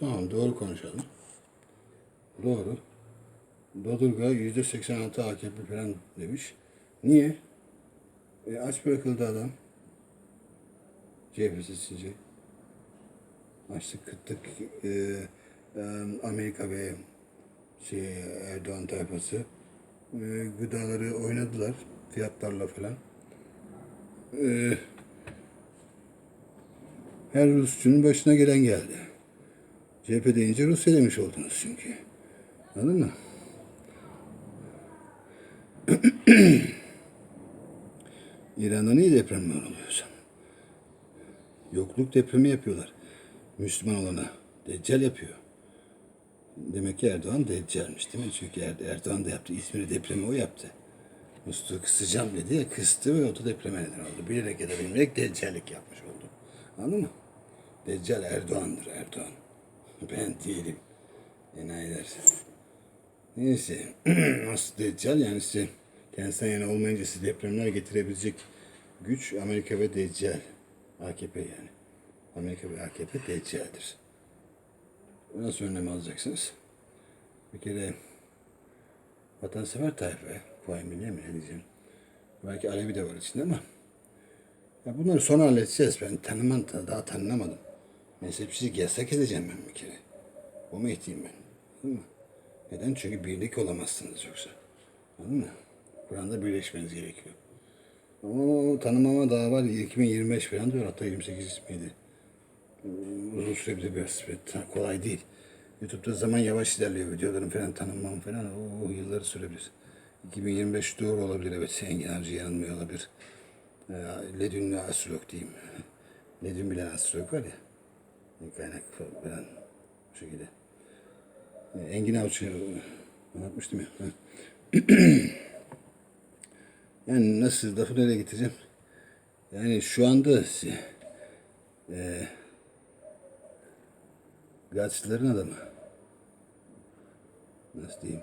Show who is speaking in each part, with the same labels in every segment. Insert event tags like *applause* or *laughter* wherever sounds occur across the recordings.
Speaker 1: Tamam doğru konuşalım. Doğru. Dodurga yüzde 86 AKP falan demiş. Niye? E, aç bırakıldı adam. CHP seçince. Açlık kıtlık e, e, Amerika ve şey, Erdoğan tayfası e, gıdaları oynadılar fiyatlarla falan. E, her Rusçunun başına gelen geldi. CHP deyince Rusya demiş oldunuz çünkü. Anladın mı? *clears throat* İran'da niye depremler oluyorsa? Yokluk depremi yapıyorlar. Müslüman olana. Deccal yapıyor. Demek ki Erdoğan Deccal'miş değil mi? Çünkü Er- Erdoğan da yaptı. İzmir depremi o yaptı. Musluğu kısacağım dedi ya kıstı ve o da depreme neden oldu. Bilerek ya da bilmeyerek Deccallik yapmış oldu. Anladın mı? Deccal Erdoğan'dır Erdoğan. *laughs* Ben değilim. Enayiler. Neyse. *clears throat* Nasıl Deccal yani size kendisinden yana olmayınca size depremler getirebilecek güç Amerika ve Deccal. AKP yani. Amerika ve AKP Deccal'dir. Nasıl önlem alacaksınız? Bir kere vatansever tayfa, Kuvayi Milliye mi ne diyeceğim? Belki Alevi de var içinde ama ya bunları sonra halledeceğiz. Ben tanımam, daha tanınamadım. Mezhepsizlik yasak edeceğim ben bir kere. O mu ehtiyim ben? Anladın mı? Neden? Çünkü birlik olamazsınız yoksa. Anladın mı? Kur'an'da birleşmeniz gerekiyor. Ama tanımama daha var. 2025 falan diyor. Hatta 28 miydi? Uzun sürebilir biraz. Kolay değil. YouTube'da zaman yavaş ilerliyor. Videoların falan tanınmam falan. O, o yılları sürebilir. 2025 doğru olabilir. Evet. Engin Avcı yanılmıyor olabilir. Ee, Ledünlü astrolog diyeyim. *laughs* Ledün bilen astrolog var ya. Kaynak falan. Bu şekilde. Ee, Engin Avcı anlatmıştım ya. *clears throat* Yani nasıl lafı nereye getireceğim? Yani şu anda e, gazetelerin adamı nasıl diyeyim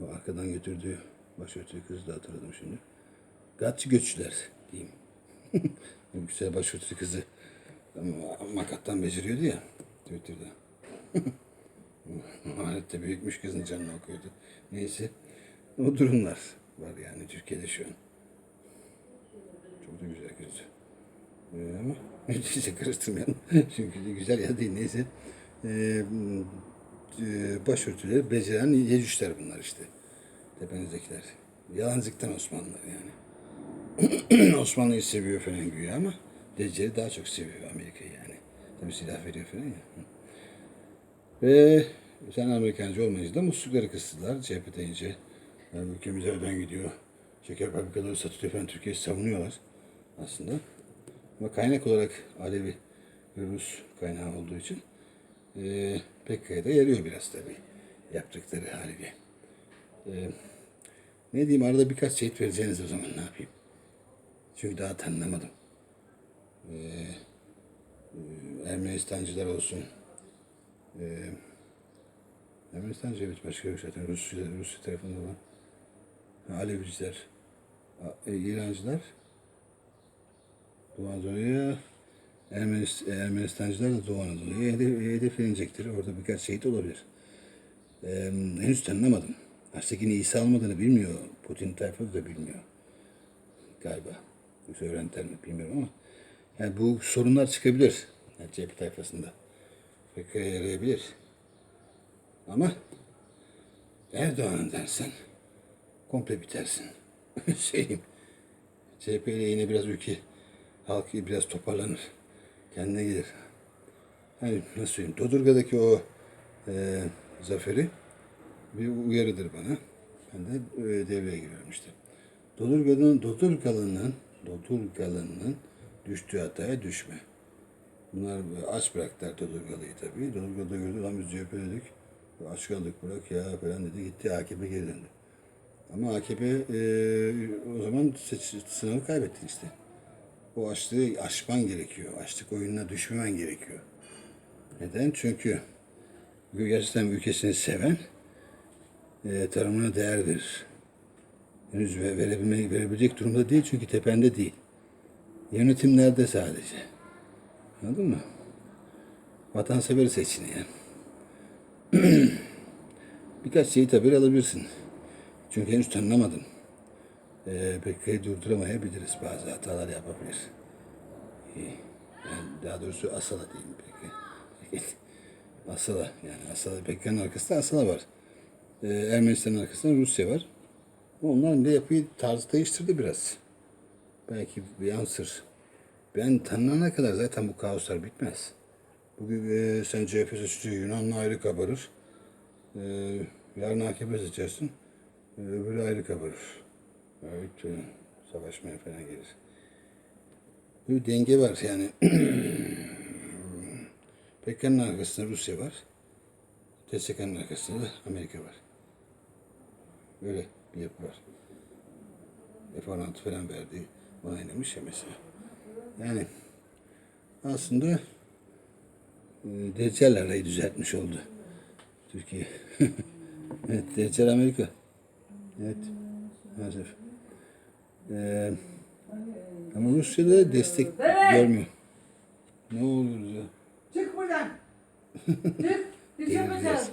Speaker 1: o arkadan götürdüğü başörtülü kızı da hatırladım şimdi. Gatçı göçler diyeyim. *laughs* Güzel başörtülü kızı makattan beceriyordu ya Twitter'da. *laughs* Alet büyükmüş kızın canını okuyordu. Neyse o durumlar var yani Türkiye'de şu an. Çok da güzel kızdı. Ee, ama *laughs* neyse karıştırmayalım. *laughs* Çünkü güzel ya değil neyse. Ee, e, başörtüleri beceren yecüşler bunlar işte. Tepenizdekiler. Yalancıktan Osmanlılar yani. *clears throat* Osmanlı'yı seviyor falan güya ama Deccal'i daha çok seviyor Amerika'yı yani. Tabii silah veriyor falan ya. Ve sen Amerikancı olmayınca da muslukları kıstılar CHP deyince. Yani ülkemiz elden gidiyor. Şeker fabrikaları satılıyor falan Türkiye'yi savunuyorlar aslında. Ama kaynak olarak Alevi ve Rus kaynağı olduğu için e, PKK'ya da yarıyor biraz tabii yaptıkları haliyle. E, ne diyeyim arada birkaç şehit vereceğiniz o zaman ne yapayım? Çünkü daha tanınamadım. E, e, Ermenistancılar olsun. E, Ermenistancı evet başka yok zaten Rusya, Rusya tarafında var. Aleviciler, e, İrancılar, Doğu Anadolu'ya, Ermenist, Ermenistancılar da Doğu Anadolu'ya hedef, hedeflenecektir. Orada birkaç şehit olabilir. Ee, henüz tanınamadım. Haştekin İsa olmadığını bilmiyor. Putin tayfası da bilmiyor. Galiba. Yoksa öğrendiler mi bilmiyorum ama. Yani bu sorunlar çıkabilir. Yani CHP tayfasında. Pek yarayabilir. Ama Erdoğan dersen komple bitersin. *laughs* Şeyim. CHP ile yine biraz ülke halkı biraz toparlanır. Kendine gelir. Hani nasıl söyleyeyim? Dodurga'daki o e, zaferi bir uyarıdır bana. Ben de e, devreye giriyorum işte. Dodurga'nın, Dodurgalı'nın, Dodurgalı'nın düştüğü hataya düşme. Bunlar aç bıraktılar Dodurgalı'yı tabii. Dodurgalı'da gördü, lan biz CHP dedik. Aç kaldık bırak ya falan dedi. Gitti AKP geri. Ama AKP e, o zaman sınavı kaybettin işte. O açlığı aşman gerekiyor. Açlık oyununa düşmemen gerekiyor. Neden? Çünkü gerçekten ülkesini seven e, tarımına değer verir. Henüz ve- verebilme, verebilecek durumda değil çünkü tepende değil. Yönetimlerde sadece. Anladın mı? Vatansever seçin yani. *clears throat* Birkaç şeyi haber alabilirsin. Çünkü henüz tanınamadın. Ee, PKK'yı durduramayabiliriz. Bazı hatalar yapabilir. Yani daha doğrusu Asala diyeyim peki. *laughs* Asala yani Asala PKK'nın arkasında Asala var. Ee, Ermenistan'ın arkasında Rusya var. Onlar da yapıyı tarzı değiştirdi biraz. Belki bir ansır. Ben tanınana kadar zaten bu kaoslar bitmez. Bugün e, sen CHP seçici Yunan'la ayrı kabarır. E, yarın AKP seçersin. E, öbürü ayrı kabarır. Evet, e, savaşmaya falan gelir. Bir denge var yani. *clears throat* PKK'nın arkasında Rusya var. TSK'nın arkasında da Amerika var. Böyle bir yapı var. F-16 falan verdi. Onaylamış ya mesela. Yani aslında e, Deccal arayı düzeltmiş oldu. Türkiye. *laughs* evet, Deccal Amerika. Evet, maalesef. Ee, ama Rusya'da destek görmüyor. Ne olur ya?
Speaker 2: Çık buradan. Çık. Düşemeyeceğiz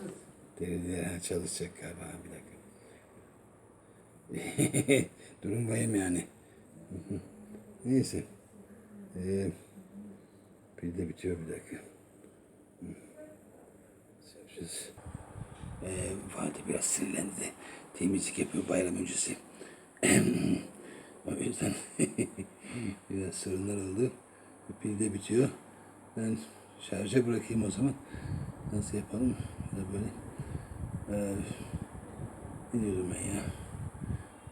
Speaker 1: ha, çalışacak galiba bir dakika. *laughs* Durum vahim yani. Neyse. Ee, pil de bitiyor bir dakika. Yapacağız. Ee, Fatih biraz sinirlendi temizlik yapıyor bayram öncesi. *clears throat* o yüzden *laughs* biraz sorunlar oldu. Pil de bitiyor. Ben şarja bırakayım o zaman. Nasıl yapalım? Ya böyle. Ee, ne diyordum ben ya?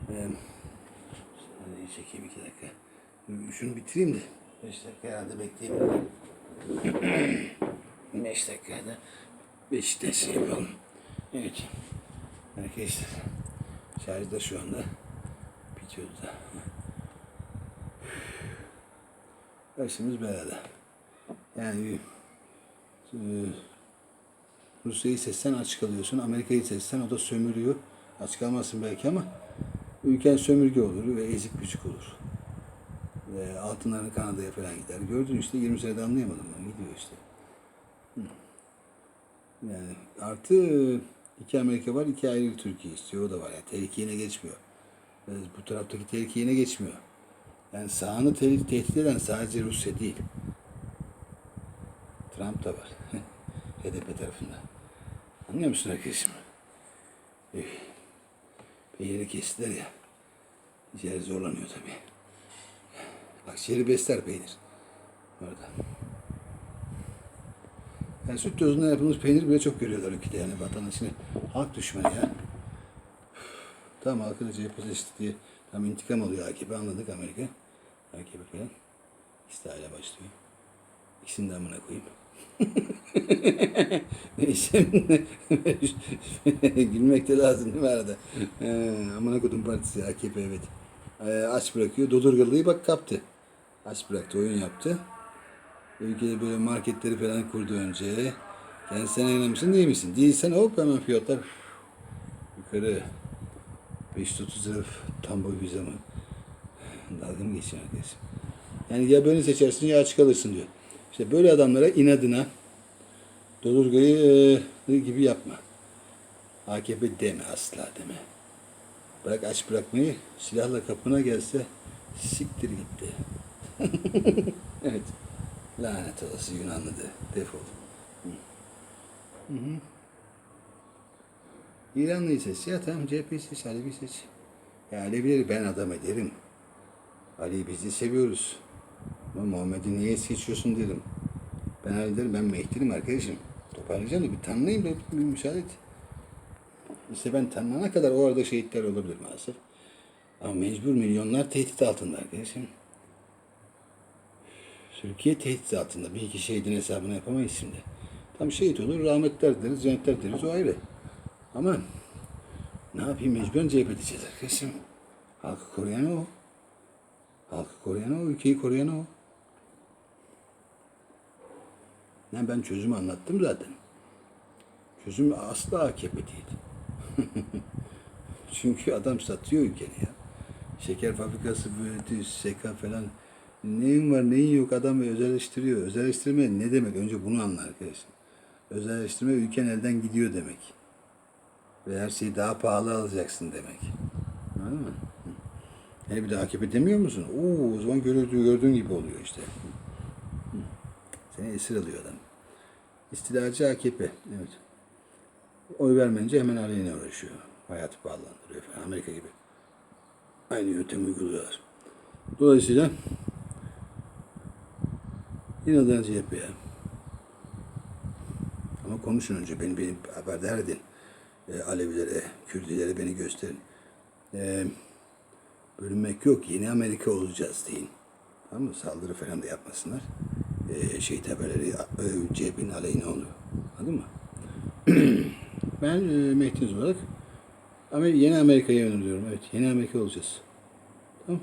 Speaker 1: Ee, şöyle çekeyim iki dakika. Şunu bitireyim de. Beş dakika herhalde bekleyebilirim. *clears throat* Beş dakikada Beşiktaş yapalım. Evet. Arkadaşlar. Şarjda şu anda bitiyordu da. *sighs* Başımız belada. Yani e, Rusya'yı seçsen aç kalıyorsun. Amerika'yı seçsen o da sömürüyor. Aç kalmazsın belki ama ülken sömürge olur ve ezik büzük olur. Ve altınlarını Kanada'ya falan gider. Gördün işte 20 senede anlayamadım ben. Gidiyor işte. Yani artı iki Amerika var, iki ayrı Türkiye istiyor. O da var. Yani tehlike geçmiyor. Ve Bu taraftaki tehlike geçmiyor. Yani sağını tehdit, tehdit eden sadece Rusya değil. Trump da var. *laughs* HDP tarafında. Anlıyor musun arkadaşım? Üh. Peyniri kestiler ya. Ciğer zorlanıyor tabii. Akciğeri besler peynir. Orada. Yani süt tozundan yapılmış peynir bile çok görüyorlar ülkede yani vatandaşını. Halk düşmanı ya. Tam halkın CHP seçti diye tam intikam alıyor AKP anladık Amerika. AKP falan. İstihale başlıyor. İkisini de amına koyayım. *laughs* Neyse. *laughs* Gülmek de lazım değil mi arada? Ee, amına kodum partisi AKP evet. Ee, aç bırakıyor. Dodurgalı'yı bak kaptı. Aç bıraktı. Oyun yaptı. Ülkede böyle marketleri falan kurdu önce. Kendisine inanmışsın değil misin? Değilsen hop hemen fiyatlar yukarı. 530 lira tam boy bir zaman. Dalga mı geçiyorsun arkadaşım? Yani ya beni seçersin ya aç kalırsın diyor. İşte böyle adamlara inadına Dodurga'yı e, gibi yapma. AKP deme asla deme. Bırak aç bırakmayı silahla kapına gelse siktir gitti. *laughs* evet. Lanet olası Yunanlı de. Defol. Hı. Hı hı. İranlıyı seç. Ya tamam CHP'yi seç. Alevi seç. Ya Alevileri ben adam ederim. Ali'yi bizi seviyoruz. Ama Muhammed'i niye seçiyorsun dedim. Ben Ali derim ben Mehdi'nim arkadaşım. Toparlayacağım da bir tanınayım da bir müsaade et. İşte ben tanınana kadar o arada şehitler olabilir maalesef. Ama mecbur milyonlar tehdit altında arkadaşım. Türkiye tehdit altında. Bir iki şehidin hesabını yapamayız şimdi. Tam şehit olur, rahmetler deriz, cennetler deriz, o ayrı. Ama ne yapayım mecburen CHP diyeceğiz arkadaşım. Halkı koruyan o. Halkı koruyan o, ülkeyi koruyan o. Yani ben çözümü anlattım zaten. Çözüm asla AKP değil. *laughs* Çünkü adam satıyor ülkeni ya. Şeker fabrikası büyüdü, SK falan Neyin var neyin yok adam özelleştiriyor. Özelleştirme ne demek? Önce bunu anla arkadaşlar. Özelleştirme ülken elden gidiyor demek. Ve her şeyi daha pahalı alacaksın demek. Anladın mı? He bir de AKP demiyor musun? Oo, o zaman gördüğün, gibi oluyor işte. Seni esir alıyor adam. İstilacı AKP. Evet. Oy vermeyince hemen aleyhine uğraşıyor. Hayatı pahalandırıyor falan. Amerika gibi. Aynı yöntemi uyguluyorlar. Dolayısıyla inadına CHP'ye. Ama konuşun önce. Beni, beni haberdar edin. E, Alevilere, Kürdilere beni gösterin. E, bölünmek yok. Yeni Amerika olacağız deyin. Tamam mı? Saldırı falan da yapmasınlar. E, şehit haberleri e, CHP'nin aleyhine oluyor. Anladın mı? *clears throat* ben e, Mehdi Öz olarak Amer yeni Amerika'ya yöneliyorum. Evet, yeni Amerika olacağız. Tamam.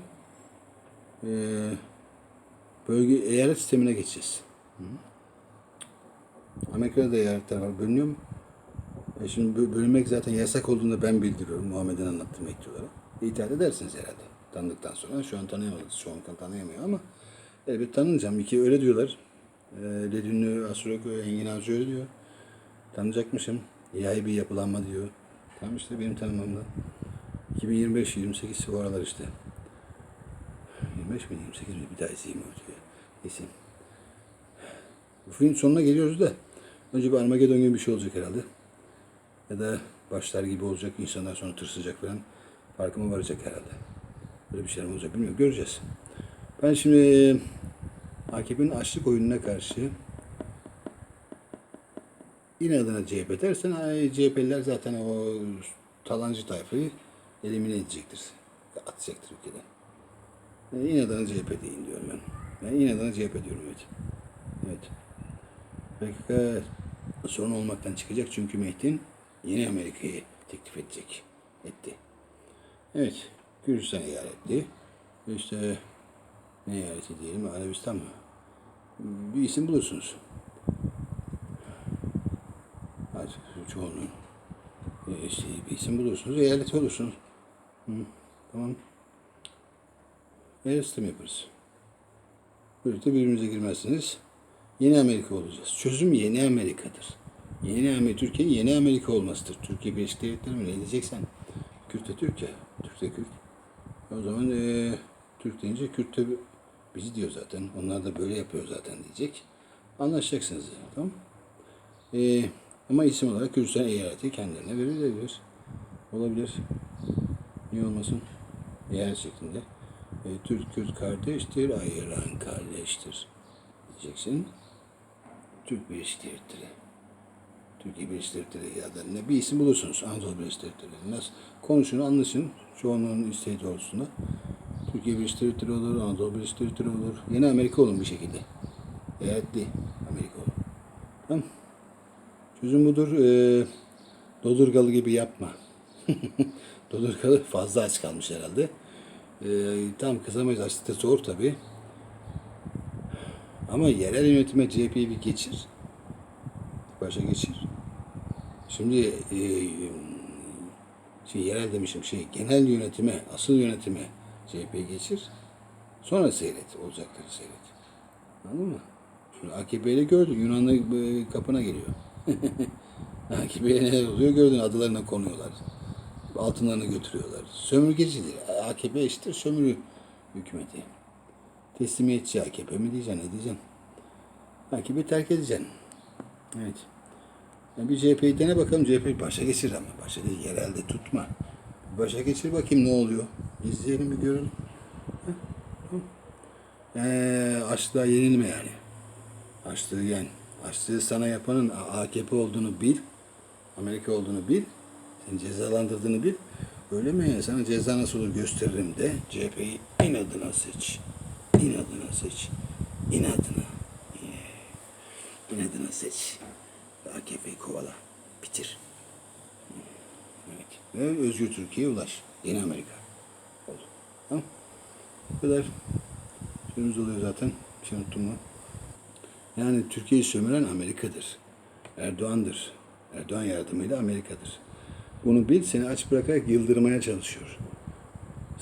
Speaker 1: Ee, bölge eyalet sistemine geçeceğiz. Hı. Amerika'da da eyaletler var. Bölünüyor mu? E şimdi bö- bölünmek zaten yasak olduğunu ben bildiriyorum. Muhammed'in anlattığı mektuplara. İtaat edersiniz herhalde. Tanıdıktan sonra. Şu an tanıyamadık. Şu an tanıyamıyor ama elbet tanınacağım. İki öyle diyorlar. Ledünlü Asurok Engin Avcı öyle diyor. Tanıyacakmışım. İlahi bir yapılanma diyor. Tam işte benim tanımamda. 2025-28 bu işte. 25 mi 28 mi bir daha izleyeyim o diyor. Neyse. Bu film sonuna geliyoruz da önce bir Armageddon gibi bir şey olacak herhalde. Ya da başlar gibi olacak, insanlar sonra tırsacak falan. Farkıma varacak herhalde. Böyle bir şeyler olacak bilmiyorum. Göreceğiz. Ben şimdi AKP'nin açlık oyununa karşı inadına CHP dersen CHP'liler zaten o talancı tayfayı elimine edecektir. Atacaktır ülkeden. Yani inadına CHP deyin diyorum ben. Ben inadına CHP diyorum evet. Evet. PKK sorun olmaktan çıkacak çünkü Mehdi'nin yeni Amerika'yı teklif edecek. Etti. Evet. Gürcistan eyaleti. İşte ne eyaleti diyelim? Arabistan mı? Bir isim bulursunuz. Artık çoğunluğun e, işte bir isim bulursunuz. Eyalet olursunuz. Hı, tamam. Eyalet sistemi yaparız. Böylelikle birbirimize girmezsiniz. Yeni Amerika olacağız. Çözüm yeni Amerika'dır. Yeni Amerika, Türkiye yeni Amerika olmasıdır. Türkiye Birleşik Devletleri mi ne diyeceksen? Kürt de Türkiye. Türk de Kürt. O zaman eee Türk deyince Kürt de bizi diyor zaten. Onlar da böyle yapıyor zaten diyecek. Anlaşacaksınız. Tamam Eee ama isim olarak Kürdistan eyaleti kendilerine verilebilir. Olabilir. Niye olmasın? Eyalet şeklinde. E, Türk Kürt kardeştir, ayıran kardeştir diyeceksin. Türk Birleşik Devletleri. Türkiye Birleşik Devletleri ya da ne bir isim bulursunuz. Anadolu Birleşik Devletleri. Nasıl konuşun, anlaşın. Çoğunluğun isteği doğrultusunda. Türkiye Birleşik Devletleri olur, Anadolu Birleşik Devletleri olur. Yeni Amerika olun bir şekilde. Eyaletli Amerika olun. Tamam. Çözüm budur. Ee, Dodurgalı gibi yapma. *laughs* Dodurgalı fazla aç kalmış herhalde. Ee, tam kızamayız. Açlık da zor tabii. Ama yerel yönetime CHP'yi bir geçir. Başa geçir. Şimdi e, şey yerel demişim şey genel yönetime, asıl yönetime CHP'yi geçir. Sonra seyret. Olacakları seyret. Anladın mı? Şimdi AKP'yle gördün. Yunanlı e, kapına geliyor. *laughs* AKP'ye neler oluyor gördün. Adalarına konuyorlar. Altınlarını götürüyorlar. Sömürgecidir. AKP eşittir sömürü hükümeti. Teslimiyetçi AKP mi diyeceksin ne diyeceksin? AKP terk edeceksin. Evet. Yani bir CHP'yi dene bakalım. CHP başa geçir ama. Başa değil yerelde tutma. Başa geçir bakayım ne oluyor. İzleyelim bir tamam. Ee, açlığa yenilme yani. Açlığı yen. Açlığı sana yapanın AKP olduğunu bil. Amerika olduğunu bil. Seni cezalandırdığını bil. Öyle mi? Sana ceza nasıl olur gösteririm de CHP'yi inadına seç. İnadına seç. İnadına. İnadına seç. AKP'yi kovala. Bitir. Evet. Ve özgür Türkiye'ye ulaş. Yeni Amerika. Bu kadar. Süremiz oluyor zaten. Bir şey unuttum mu? Yani Türkiye'yi sömüren Amerika'dır. Erdoğan'dır. Erdoğan yardımıyla Amerika'dır. Bunu bil, seni aç bırakarak yıldırmaya çalışıyor.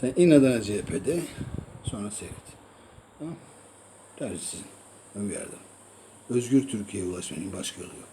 Speaker 1: Sen inadına CHP'de, sonra seyret. Tamam Tercih sizin. Bir yerden. Özgür Türkiye'ye ulaşmanın başka yolu yok.